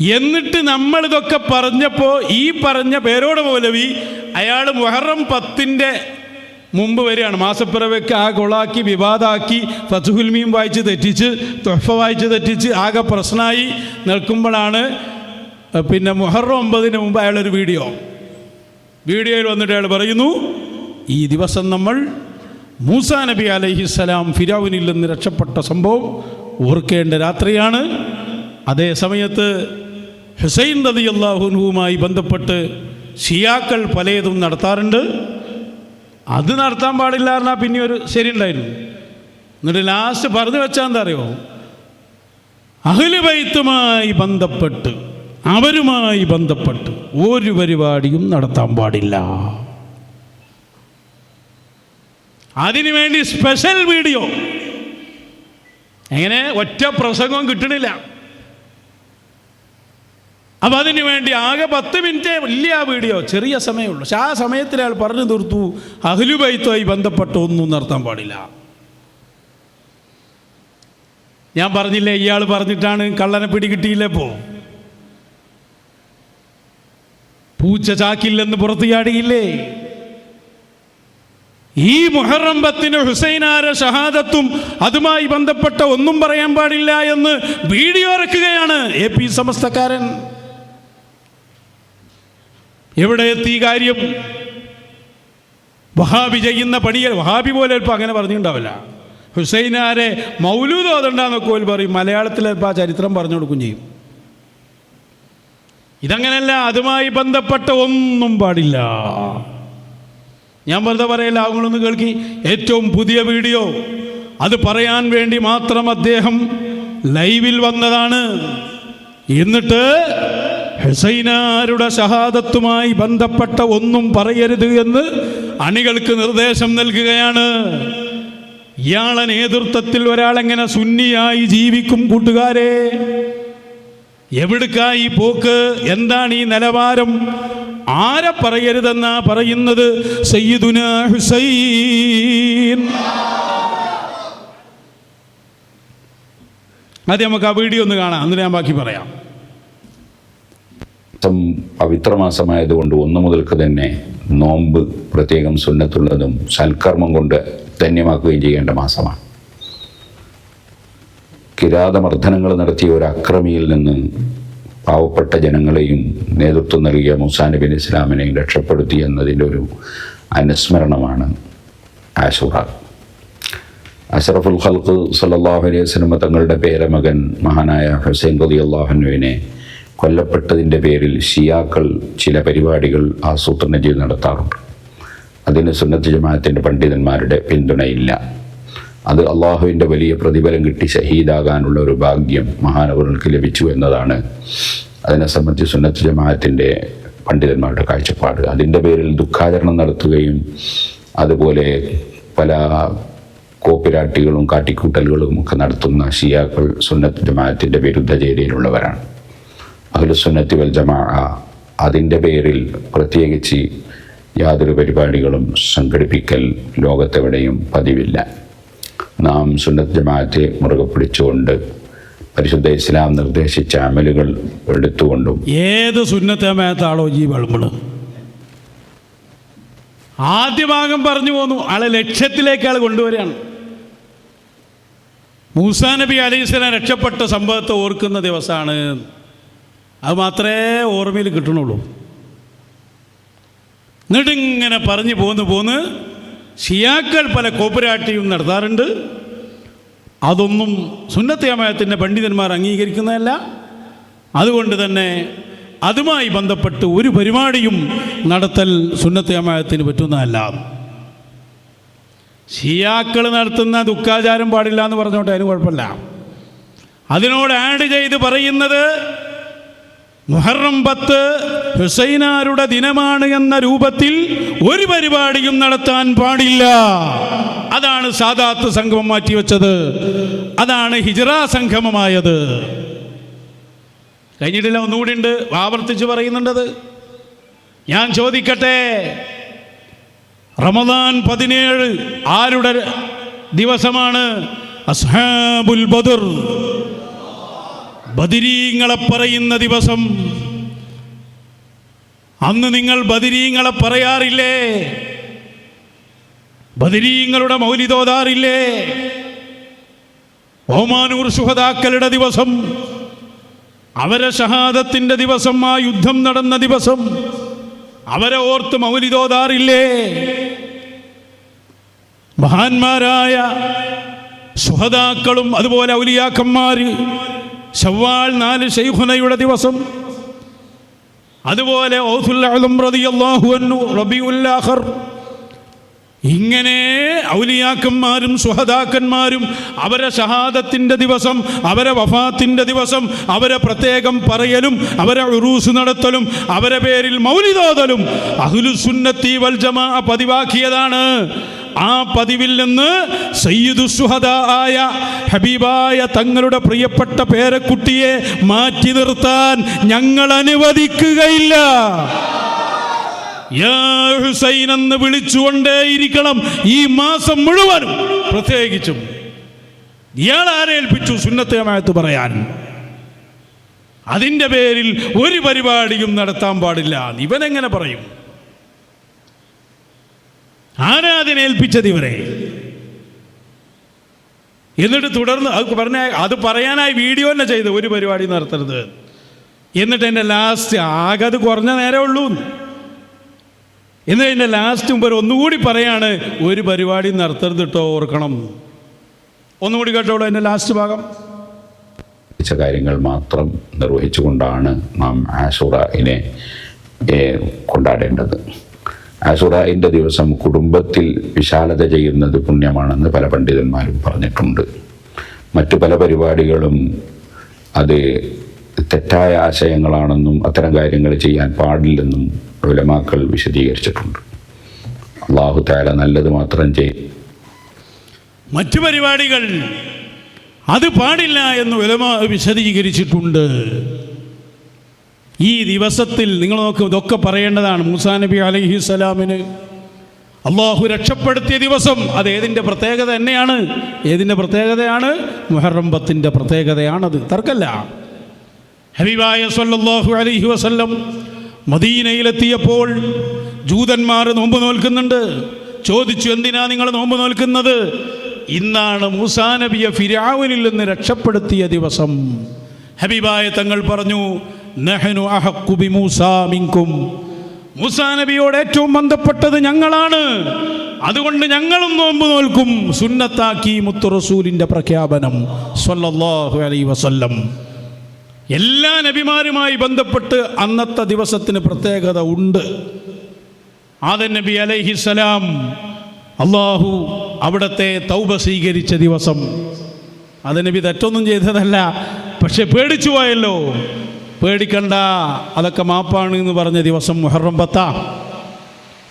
എന്നിട്ട് നമ്മളിതൊക്കെ പറഞ്ഞപ്പോൾ ഈ പറഞ്ഞ പേരോട് മൗലവി അയാൾ മുഹറം പത്തിന്റെ മുമ്പ് വരികയാണ് മാസപ്പിറവയ്ക്ക് ആ കൊളാക്കി വിവാദമാക്കി ഫതുഹുൽമീം വായിച്ച് തെറ്റിച്ച് തൊഫ വായിച്ച് തെറ്റിച്ച് ആകെ പ്രശ്നമായി നിൽക്കുമ്പോഴാണ് പിന്നെ മുഹറം ഒമ്പതിന് മുമ്പ് അയാളൊരു വീഡിയോ. വീഡിയോയിൽ വന്നിട്ട് അയാൾ പറയുന്നു ഈ ദിവസം നമ്മൾ മൂസാ നബി അലഹിസ്സലാം ഫിരാവിനിൽ നിന്ന് രക്ഷപ്പെട്ട സംഭവം ഓർക്കേണ്ട രാത്രിയാണ്. അതേ സമയത്ത് ഹുസൈൻ റതി അള്ളാഹുനുവുമായി ബന്ധപ്പെട്ട് ഷിയാക്കൾ പലതും നടത്താറുണ്ട്. അത് നടത്താൻ പാടില്ല എന്നാൽ പിന്നെ ഒരു ശരിയുണ്ടായിരുന്നു എന്നിട്ട് ലാസ്റ്റ് പറഞ്ഞു വെച്ചാൽ എന്താ അറിയോ? അഹ്ലുബൈത്തുമായി ബന്ധപ്പെട്ട് അവരുമായി ബന്ധപ്പെട്ട് ഒരു പരിപാടിയും നടത്താൻ പാടില്ല. അതിനുവേണ്ടി സ്പെഷ്യൽ വീഡിയോ എങ്ങനെ? ഒറ്റ പ്രസംഗവും കിട്ടണില്ല. അപ്പം അതിനു വേണ്ടി ആകെ പത്ത് മിനിറ്റേ ഇല്ല ആ വീഡിയോ ചെറിയ സമയമുള്ളൂ പക്ഷെ ആ സമയത്തിൽ അയാൾ പറഞ്ഞു തീർത്തു അഹ്ലുബൈത്തുമായി ബന്ധപ്പെട്ട ഒന്നും നടത്താൻ പാടില്ല. ഞാൻ പറഞ്ഞില്ലേ ഇയാൾ പറഞ്ഞിട്ടാണ് കള്ളനെ പിടികിട്ടിയില്ലേ പോ പൂച്ച ചാക്കില്ലെന്ന് പുറത്തു ചാടിയില്ലേ ഈ മുഹറം പത്തിന് ഹുസൈനാര ഷഹാദത്തും അതുമായി ബന്ധപ്പെട്ട ഒന്നും പറയാൻ പാടില്ല എന്ന് വീഡിയോ ഇറക്കുകയാണ് എ പി സമസ്തക്കാരൻ. എവിടെ എത്തി കാര്യം? വഹാബി ചെയ്യുന്ന പണിയൽ വഹാബി പോലെ ഇപ്പം അങ്ങനെ പറഞ്ഞിട്ടുണ്ടാവില്ല. ഹുസൈനാരെ മൗലൂദ് അതുണ്ടാന്നൊക്കെ പോലും പറയും മലയാളത്തിൽ ഇപ്പം ആ ചരിത്രം പറഞ്ഞു കൊടുക്കും ചെയ്യും. ഇതങ്ങനല്ല അതുമായി ബന്ധപ്പെട്ട ഒന്നും പാടില്ല. ഞാൻ വെറുതെ പറയല്ല അവങ്ങളൊന്ന് കേൾക്കി. ഏറ്റവും പുതിയ വീഡിയോ അത് പറയാൻ വേണ്ടി മാത്രം അദ്ദേഹം ലൈവിൽ വന്നതാണ്. എന്നിട്ട് ഹുസൈനാരുടെ ഷഹാദത്തുമായി ബന്ധപ്പെട്ട ഒന്നും പറയരുത് എന്ന് അണികൾക്ക് നിർദ്ദേശം നൽകുകയാണ്. ഇയാളെ നേതൃത്വത്തിൽ ഒരാളെങ്ങനെ സുന്നിയായി ജീവിക്കും കൂട്ടുകാരെ? എവിടുക്കായി പോക്ക്? എന്താണ് ഈ നിലവാരം? ആരെ പറയരുതെന്നാ പറയുന്നത്? സയ്യിദുന ഹുസൈൻ. ആദ്യം നമുക്ക് ആ വീഡിയോ ഒന്ന് കാണാം എന്നിട്ട് ഞാൻ ബാക്കി പറയാം. മാസം പവിത്രമാസമായതുകൊണ്ട് ഒന്നു മുതൽക്ക് തന്നെ നോമ്പ് പ്രത്യേകം സുന്നത്തുള്ളതും സൽക്കർമ്മം കൊണ്ട് ധന്യമാക്കുകയും ചെയ്യേണ്ട മാസമാണ്. കിരാതമർദ്ദനങ്ങൾ നടത്തിയ ഒരു അക്രമിയിൽ നിന്ന് പാവപ്പെട്ട ജനങ്ങളെയും നേതൃത്വം നൽകിയ മുസാ നബിൻ ഇസ്ലാമിനെയും രക്ഷപ്പെടുത്തി എന്നതിന്റെ ഒരു അനുസ്മരണമാണ് ആശുറ അഷറഫുൽ ഖൽഖ് സല്ലല്ലാഹു അലൈഹി വസ്ലമ തങ്ങളുടെ പേരമകൻ മഹാനായ ഹുസൈൻ ഖലി അള്ളാഹുനുവിനെ കൊല്ലപ്പെട്ടതിന്റെ പേരിൽ ഷിയാക്കൾ ചില പരിപാടികൾ ആസൂത്രണം ചെയ്ത് നടത്താറുണ്ട്. അതിന് സുന്നത്ത് ജമാഅത്തിന്റെ പണ്ഡിതന്മാരുടെ പിന്തുണയില്ല. അത് അള്ളാഹുവിന്റെ വലിയ പ്രതിഫലം കിട്ടി ഷഹീദാകാനുള്ള ഒരു ഭാഗ്യം മഹാനവർക്ക് ലഭിച്ചു എന്നതാണ്. അതിനെ സംബന്ധിച്ച് സുന്നത്ത് ജമാഅത്തിന്റെ പണ്ഡിതന്മാരുടെ കാഴ്ചപ്പാട്. അതിന്റെ പേരിൽ ദുഃഖാചരണം നടത്തുകയും അതുപോലെ പല കോപ്പിരാട്ടികളും കാട്ടിക്കൂട്ടലുകളും ഒക്കെ നടത്തുന്ന ഷിയാക്കൾ സുന്നത്ത് ജമാഅത്തിന്റെ വിരുദ്ധ ചേരിയിലുള്ളവരാണ് അഖിലുസുന്നത്തി വൽ ജമാ അതിന്റെ പേരിൽ പ്രത്യേകിച്ച് യാതൊരു പരിപാടികളും സംഘടിപ്പിക്കൽ ലോകത്തെവിടെയും പതിവില്ല. നാം സുന്നത്ത് ജമാഅത്തെ മുറുകെ പിടിച്ചുകൊണ്ട് പരിശുദ്ധ ഇസ്ലാം നിർദ്ദേശിച്ച അമലുകൾ എടുത്തുകൊണ്ടും ഏത് സുന്നത്തമയത്താളോ ഈ വെളുമ്പൾ ആദ്യ ഭാഗം പറഞ്ഞു പോന്നു ആളെ ലക്ഷ്യത്തിലേക്ക് ആൾ കൊണ്ടുവരികയാണ്. മൂസാ നബി അലൈഹിസ്ലാം രക്ഷപ്പെട്ട സംഭവത്തെ ഓർക്കുന്ന ദിവസമാണ് അത് മാത്രമേ ഓർമ്മയിൽ കിട്ടണുള്ളൂ. എന്നിട്ട് ഇങ്ങനെ പറഞ്ഞു പോന്ന് പോന്ന് ഷിയാക്കൾ പല കോപ്പുരാട്ടിയും നടത്താറുണ്ട്. അതൊന്നും സുന്നത്തയമയത്തിന്റെ പണ്ഡിതന്മാർ അംഗീകരിക്കുന്നതല്ല. അതുകൊണ്ട് തന്നെ അതുമായി ബന്ധപ്പെട്ട് ഒരു പരിപാടിയും നടത്തൽ സുന്നത്തയമയത്തിന് പറ്റുന്നതല്ല. ഷിയാക്കൾ നടത്തുന്ന ദുഃഖാചാരം പാടില്ല എന്ന് പറഞ്ഞോട്ടെ അതിന് കുഴപ്പമില്ല. അതിനോട് ആഡ് ചെയ്ത് പറയുന്നത് മുഹറം പത്ത് ഹുസൈനാരുടെ ദിനമാണ് എന്ന രൂപത്തിൽ ഒരു പരിപാടിയും നടത്താൻ പാടില്ല. അതാണ് സാദാത്ത് സംഗമം മാറ്റിവെച്ചത്. അതാണ് ഹിജറ സംഗമമായത്. കഴിഞ്ഞിട്ടില്ല ഒന്നുകൂടി ഉണ്ട്. ആവർത്തിച്ച് പറയുന്നുണ്ടത്. ഞാൻ ചോദിക്കട്ടെ റമദാൻ പതിനേഴ് ആരുടെ ദിവസമാണ്? അസ്ഹാബുൽ ബദർ. ബദിരീങ്ങളെ പറയുന്ന ദിവസം അന്ന് നിങ്ങൾ ബദിരീങ്ങളെ പറയാറില്ലേ? ബദിരീങ്ങളുടെ മൗലിതോതാറില്ലേ ഓമാനൂർ സുഹതാക്കളുടെ ദിവസം അവരെ ഷഹാദത്തിന്റെ ദിവസം ആ യുദ്ധം നടന്ന ദിവസം അവരെ ഓർത്ത് മൗലിതോതാറില്ലേ മഹാന്മാരായ സുഹതാക്കളും അതുപോലെ ഔലിയാക്കന്മാര് ശവ്വാൽ നാല് ഷെയ്ഖുനയുടെ ദിവസം. അതുപോലെ ഇങ്ങനെ ഔലിയാക്കന്മാരും സുഹദാക്കന്മാരും അവരെ ഷഹാദത്തിന്റെ ദിവസം അവരെ വഫാത്തിന്റെ ദിവസം അവരെ പ്രത്യേകം പറയലും അവരെ ഉറൂസ് നടത്തലും അവരെ പേരിൽ മൗലിതോതലും അഹുലുസുന്നത്തി വൽ ജമാ പതിവാക്കിയതാണ്. ആ പതിവിൽ നിന്ന് സയ്യിദു സുഹദ ആയ ഹബീബായ തങ്ങളുടെ പ്രിയപ്പെട്ട പേരക്കുട്ടിയെ മാറ്റി നിർത്താൻ ഞങ്ങൾ അനുവദിക്കുകയില്ല. ഹുസൈൻ എന്ന് വിളിച്ചുകൊണ്ടേയിരിക്കണം ഈ മാസം മുഴുവനും പ്രത്യേകിച്ചും. ഇയാൾ ആരേൽപ്പിച്ചു സുന്നത്തേമായത്ത് പറയാൻ? അതിന്റെ പേരിൽ ഒരു പരിപാടിയും നടത്താൻ പാടില്ല. ഇവനെങ്ങനെ പറയും? ആരാധന ഏൽപ്പിച്ചത് ഇവരെ? എന്നിട്ട് തുടർന്ന് അത് പറഞ്ഞ അത് പറയാനായി വീഡിയോ തന്നെ ചെയ്ത് ഒരു പരിപാടി നടത്തരുത്. എന്നിട്ട് എന്റെ ലാസ്റ്റ് ആകെ അത് കുറഞ്ഞ നേരമേ ഉള്ളൂ. എന്നിട്ട് എന്റെ ലാസ്റ്റ് മുമ്പ് ഒന്നുകൂടി പറയാണ് ഒരു പരിപാടി നടത്തരുത് കേട്ടോ ഓർക്കണം. ഒന്നുകൂടി കേട്ടോളൂ എന്റെ ലാസ്റ്റ് ഭാഗം. കാര്യങ്ങൾ മാത്രം നിർവഹിച്ചുകൊണ്ടാണ് നാം ആഷുറ ഇനെ കൊണ്ടാടേണ്ടത്. ആഷുറയിന്റെ ദിവസം കുടുംബത്തിൽ വിശാലത ചെയ്യുന്നത് പുണ്യമാണെന്ന് പല പണ്ഡിതന്മാരും പറഞ്ഞിട്ടുണ്ട്. മറ്റു പല പരിപാടികളും അത് തെറ്റായ ആശയങ്ങളാണെന്നും അത്തരം കാര്യങ്ങൾ ചെയ്യാൻ പാടില്ലെന്നും ഉലമാക്കൾ വിശദീകരിച്ചിട്ടുണ്ട്. അള്ളാഹു താല നല്ലത് മാത്രം ചെയ്യും മറ്റു പരിപാടികൾ അത് പാടില്ല എന്ന് വിലമാ വിശദീകരിച്ചിട്ടുണ്ട്. ഈ ദിവസത്തിൽ നിങ്ങൾ നോക്ക് ഇതൊക്കെ പറയേണ്ടതാണ്. മൂസാ നബി അലഹി സ്വലാമിന്. അള്ളാഹു രക്ഷപ്പെടുത്തിയ ദിവസം അത് ഏതിന്റെ പ്രത്യേകത തന്നെയാണ്? ഏതിന്റെ പ്രത്യേകതയാണ്? മുഹറംബത്തിന്റെ പ്രത്യേകതയാണത്. തർക്കല്ല. ഹബീബായ സല്ലല്ലാഹു അലഹി വസ്ല്ലം മദീനയിലെത്തിയപ്പോൾ ജൂതന്മാർ നോമ്പ് നോൽക്കുന്നുണ്ട്. ചോദിച്ചു എന്തിനാ നിങ്ങൾ നോമ്പ് നോൽക്കുന്നത്? ഇന്നാണ് മൂസാ നബിയെ ഫിരാവിനിൽ നിന്ന് രക്ഷപ്പെടുത്തിയ ദിവസം. ഹബീബായ തങ്ങൾ പറഞ്ഞു നഹനു അഹക്കു ബി മൂസാ നബിയോട് ഏറ്റവും ബന്ധപ്പെട്ടത് ഞങ്ങളാണ്. അതുകൊണ്ട് ഞങ്ങളും നോമ്പ് നോൽക്കും. സുന്നത്താക്കി മുത്തു റസൂലിന്റെ പ്രഖ്യാപനം സ്വല്ലല്ലാഹു അലൈഹി വസല്ലം. എല്ലാ നബിമാരുമായി ബന്ധപ്പെട്ട് അന്നത്തെ ദിവസത്തിന് പ്രത്യേകത ഉണ്ട്. ആദൻ നബി അലൈഹിസലാം അള്ളാഹു അവിടത്തെ തൗബ സ്വീകരിച്ച ദിവസം. അത് നബി തെറ്റൊന്നും ചെയ്തതല്ല പക്ഷെ പേടിച്ചു പോയല്ലോ. പേടിക്കണ്ട. അതൊക്കെ മാപ്പാണ് എന്ന് പറഞ്ഞ ദിവസം മുഹറം പത്താ.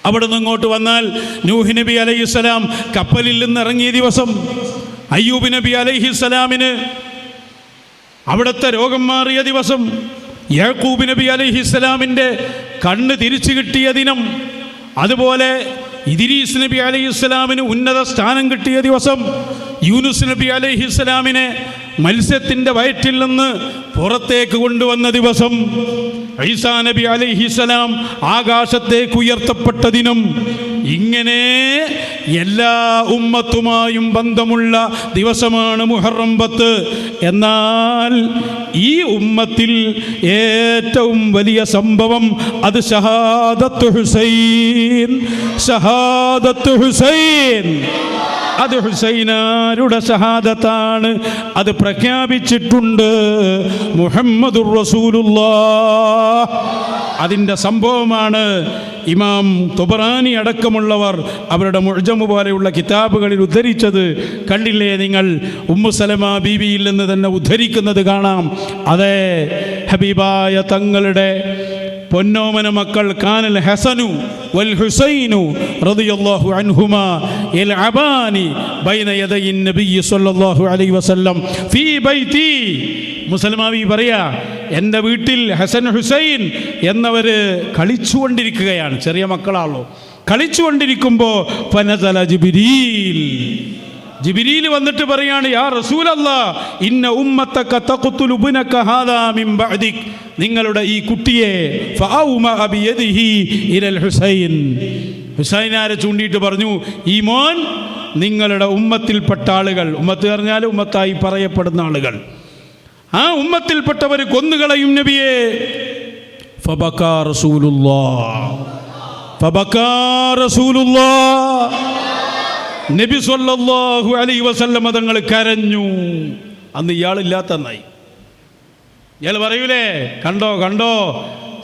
അവിടെ നിന്ന് ഇങ്ങോട്ട് വന്നാൽ നൂഹ് നബി അലൈഹിസ്സലാം കപ്പലിൽ നിന്ന് ഇറങ്ങിയ ദിവസം അയ്യൂബ് നബി അലൈഹിസ്സലാമിന് അവിടുത്തെ രോഗം മാറിയ ദിവസം യാക്കൂബ് നബി അലൈഹിസ്സലാമിന്റെ കണ്ണ് തിരിച്ചു കിട്ടിയ ദിനം. അതുപോലെ ഇദിരീസ് നബി അലൈഹിസ്സലാമിന് ഉന്നത സ്ഥാനം കിട്ടിയ ദിവസം യൂനുസ് നബി അലൈഹിസ്സലാമിനെ മത്സ്യത്തിന്റെ വയറ്റിൽ നിന്ന് പുറത്തേക്ക് കൊണ്ടുവന്ന ദിവസം ഐസാ നബി അലൈഹിസ്സലാം ആകാശത്തേക്ക് ഉയർത്തപ്പെട്ട ദിനം ഇങ്ങനെ എല്ലാ ഉമ്മത്തുമായും ബന്ധമുള്ള ദിവസമാണ് മുഹറം പത്ത് എന്നാൽ ഈ ഉമ്മത്തിൽ ഏറ്റവും വലിയ സംഭവം അത് ഷഹാദത്ത് ഹുസൈൻ. ഷഹാദത്ത് ഹുസൈൻ. അത് ഹുസൈനാരുടെ ഷഹാദത്താണ്? അത് പ്രഖ്യാപിച്ചിട്ടുണ്ട് മുഹമ്മദുർ റസൂലുള്ള അതിന്റെ സംഭവമാണ് ഇമാം തുബറാനി അടക്കമുള്ളവർ അവരുടെ മുഴജമു പോലെയുള്ള കിതാബുകളിൽ ഉദ്ധരിച്ചത് കണ്ടില്ലേ നിങ്ങൾ? ഉമ്മുസലമ ബീബിയിൽ നിന്ന് തന്നെ ഉദ്ധരിക്കുന്നത് കാണാം. അതെ ഹബീബായ തങ്ങളുടെ പൊന്നോമന മക്കൾ കാനൽ ഹസനു വൽ ഹുസൈനു റളിയല്ലാഹു അൻഹുമാ ഇൽ അബാനി ബൈന യദൈ നബിയ്യ സല്ലല്ലാഹു അലൈഹി വസല്ലം ഫീ ബൈതി. മുസ്ലിമാവി പറയാ എന്റെ വീട്ടിൽ ഹസൻ ഹുസൈൻ എന്നവർ കളിച്ചുകൊണ്ടിരിക്കുകയാണ്. ചെറിയ മക്കളാണല്ലോ. കളിച്ചുകൊണ്ടിരിക്കുമ്പോൾ ഫനസല ജിബിരീൽ. ജിബിരിയിൽ വന്നിട്ട് പറയാണ് യാ റസൂലല്ല ഇന്ന ഉമ്മത്തക തഖ്തുലു ഇബ്നക ഹാദാ മിൻ ബഅദിക്. നിങ്ങളുടെ ഈ കുട്ടിയെ ഫഔമ അബിയദിഹി ഇലൽ ഹുസൈൻ. ഹുസൈനാരെ ചൂണ്ടിയിട്ട് പറഞ്ഞു ഈ മോൻ നിങ്ങളുടെ ഉമ്മത്തിൽപ്പെട്ട ആളുകൾ. ഉമ്മത്ത് പറഞ്ഞാൽ ഉമ്മത്തായി പറയപ്പെടുന്ന ആളുകൾ. ആ ഉമ്മത്തിൽപ്പെട്ടവർ കൊന്നുകളയും നബിയെ. ഫബക്കാ റസൂലുള്ളാ. ഫബക്കാ റസൂലുള്ളാ. നബി സല്ലല്ലാഹു അലൈഹി വസല്ലമ തങ്ങൾ കരഞ്ഞു. അന്ന് ഇയാളില്ലാത്ത നന്നായി ഇയാൾ പറയൂലേ കണ്ടോ കണ്ടോ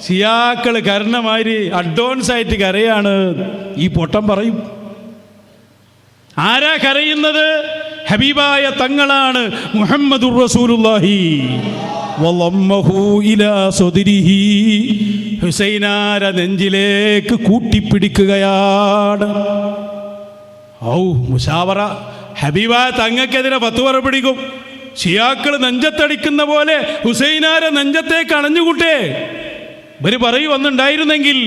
സിയാക്കൾ കരണമാതിരി അഡ്വാൻസ് ആയിട്ട് കരയാണ്. ഈ പൊട്ടം പറയും. ആരാ കരയുന്നത്? ഹബീബായ തങ്ങളാണ് ഇലാ സദരിഹി ഹുസൈനാര നെഞ്ചിലേക്ക് കൂട്ടിപ്പിടിക്കുകയാണ്. ഔ മുഷാവറ ഹബീബ തങ്ങക്കെതിരെ പത്ത് പറ പിടിക്കും. ഷിയാക്കൾ നെഞ്ചത്തടിക്കുന്ന പോലെ ഹുസൈനാരെ നെഞ്ചത്തേക്ക് അണഞ്ഞുകൂട്ടേ. ഇവർ പറയും വന്നുണ്ടായിരുന്നെങ്കിൽ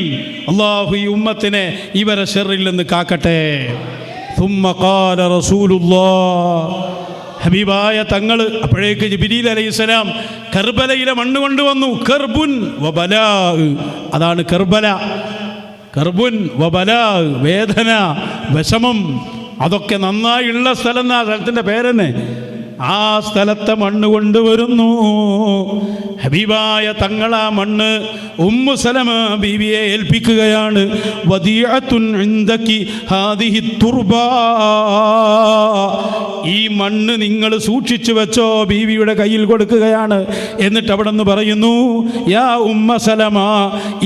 അള്ളാഹു ഈ ഉമ്മത്തിനെ ഇവരെ ഷെറിൽ നിന്ന് കാക്കട്ടെ. ഹബീബായ തങ്ങൾ അപ്പോഴേക്ക് ജിബിരിയിൽ അലൈഹിസ്സലാം കർബലയിലെ മണ്ണ് കൊണ്ടുവന്നു. കർബുൻ അതാണ് കർബല. കർബുൻ വബലാ വേദന വിഷമം അതൊക്കെ നന്നായുള്ള സ്ഥലം എന്നാ സ്ഥലത്തിന്റെ പേരെന്നെ? ആ സ്ഥലത്തെ മണ്ണ് കൊണ്ടുവരുന്നു. ഹബീബായ തങ്ങളാ മണ്ണ് ഉമ്മു സലമ ബീവിയെ ഏൽപ്പിക്കുകയാണ്. ഈ മണ്ണ് നിങ്ങൾ സൂക്ഷിച്ചു വെച്ചോ ബീവിയുടെ കയ്യിൽ കൊടുക്കുകയാണ് എന്നിട്ട് അവിടെ നിന്ന് പറയുന്നു യാ ഉമ്മ സലമ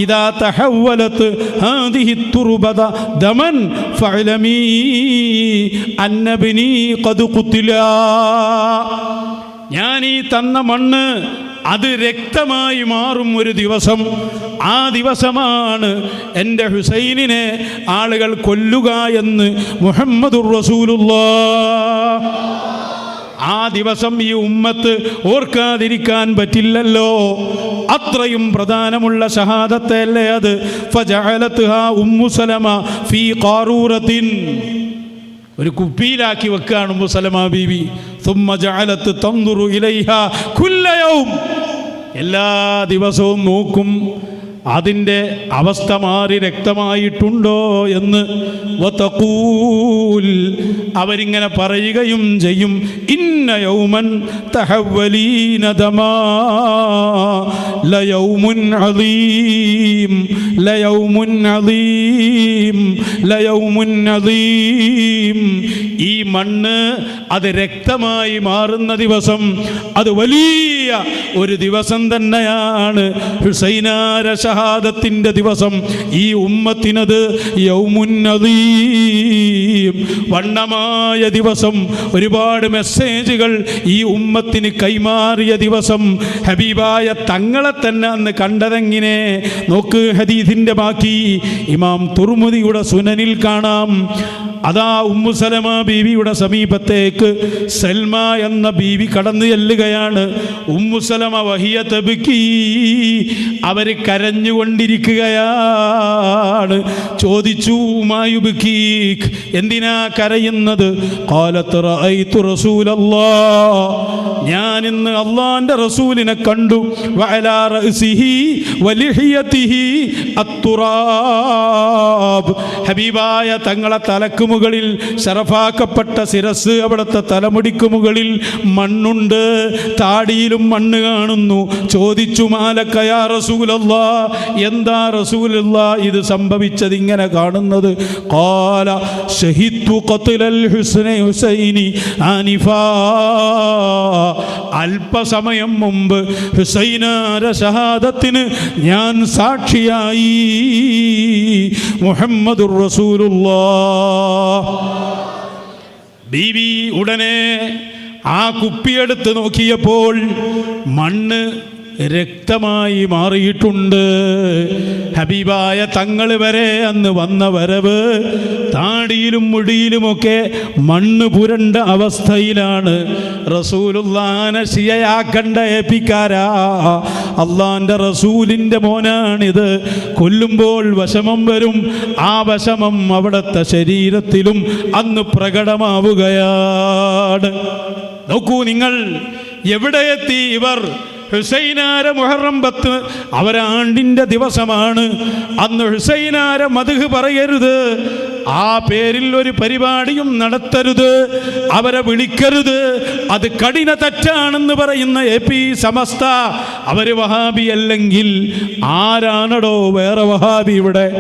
ഇതാ തഹവലത്ത് ഹാദിഹി തുർബത ദമൻ ഫഅലമീ അന്നബിനി ഖദ് ഖുത്തിലാ ഞാൻ ഈ തന്ന മണ്ണ് അത് രക്തമായി മാറും ഒരു ദിവസം. ആ ദിവസമാണ് എന്റെ ഹുസൈനിനെ ആളുകൾ കൊല്ലുക എന്ന് മുഹമ്മദുർ റസൂലുള്ള ആ ദിവസം ഈ ഉമ്മത്ത് ഓർക്കാതിരിക്കാൻ പറ്റില്ലല്ലോ. അത്രയും പ്രധാനമുള്ള ഷഹാദത്തല്ലേ അത്? ഫജഅലത്ഹാ ഉമ്മു സലമ ഫീ ഖാറൂറത്തിൻ. ഒരു കുപ്പിയിലാക്കി വെക്കുകയാണ് മുസലമ ബീവി. തുമ്മജാലത്ത് തന്തുറു ഇലൈഹ കുല്ലയവും എല്ലാ ദിവസവും നോക്കും. അതിന്റെ അവസ്ഥ മാറി രക്തമായിട്ടുണ്ടോ എന്ന് അവരിങ്ങനെ പറയുകയും ചെയ്യും. ഇന്ന യൗമൻ ലയൗമുൻ ലയൗമുൻ ലയൗമുൻ ഈ മണ്ണ് അത് രക്തമായി മാറുന്ന ദിവസം അത് വലിയ ഒരു ദിവസം തന്നെയാണ്. ഹുസൈനാര ഷഹാദത്തിന്റെ ദിവസം ഈ ഉമ്മത്തിനത് യൗമുന്നതീം വണ്ണമായ ദിവസം ഒരുപാട് മെസ്സേജുകൾ ഈ ഉമ്മത്തിന് കൈമാറിയ ദിവസം. ഹബീബായ തങ്ങളെ തന്നെ അന്ന് കണ്ടതെങ്ങനെ? നോക്ക് ഹദീദിന്റെ ബാക്കി. ഇമാം തുർമുദിയുടെ സുനനിൽ കാണാം. അതാ ഉമ്മുസലമ ബീവിയുടെ സമീപത്തേക്ക് സൽമ എന്ന ബീവി കടന്നു ചെല്ലുകയാണ്. ഉമ്മുസലമ വഹിയ തബുക്കി. അവർ കരഞ്ഞുകൊണ്ടിരിക്കുകയാണ്. ചോദിച്ചു മായുബുക്കി എന്തിനാ കരയുന്നത്? ഞാൻ ഇന്ന് അള്ളാന്റെ റസൂലിനെ കണ്ടു. ഹബീബായ തങ്ങളെ തലക്ക് മുകളിൽ ശറഫാക്കപ്പെട്ട ശിരസ് അവിടുത്തെ തലമുടിക്ക് മുകളിൽ മണ്ണുണ്ട്. താടിയിലും മണ്ണ് കാണുന്നു. ചോദിച്ചു മാലക്കയാ റസൂലല്ല എന്താ റസൂലല്ല ഇത് സംഭവിച്ചത്? ഇങ്ങനെ കാണുന്നത്? കാല ഷഹിത്തു ഹുസ്ന അല്പസമയം മുമ്പ് ഹുസൈനാര ഷഹാദത്തിന് ഞാൻ സാക്ഷിയായി. മുഹമ്മദുർ റസൂലുള്ളാ. ബീവി ഉടനെ ആ കുപ്പിയെടുത്ത് നോക്കിയപ്പോൾ മണ്ണ് രക്തമായി മാറിയിട്ടുണ്ട്. ഹബീബായ തങ്ങൾ വരെ അന്ന് വന്ന വരവ് താടിയിലും മുടിയിലുമൊക്കെ മണ്ണ് പുരണ്ട അവസ്ഥയിലാണ്. റസൂലുള്ളാനെ ഷിയയാക്കണ്ട ഏപ്പിക്കാരാ. അള്ളാന്റെ റസൂലിന്റെ മോനാണിത്. കൊല്ലുമ്പോൾ വശമം വരും. ആ വശമം അവിടുത്തെ ശരീരത്തിലും അന്ന് പ്രകടമാവുകയാണ്. നോക്കൂ നിങ്ങൾ എവിടെ എത്തി ഇവർ? ഹുസൈനാര മുഹറം പത്ത് അവരാണ്ടിന്റെ ദിവസമാണ്. അന്ന് ഹുസൈനാര മധുഹ് പറയരുത്. ആ പേരിൽ ഒരു പരിപാടിയും നടത്തരുത്. അവരെ വിളിക്കരുത്. അത് കഠിന തെറ്റാണെന്ന് പറയുന്ന എ പി സമസ്ത. അവർ വഹാബി അല്ലെങ്കിൽ ആരാണടോ വേറെ വഹാബി ഇവിടെ?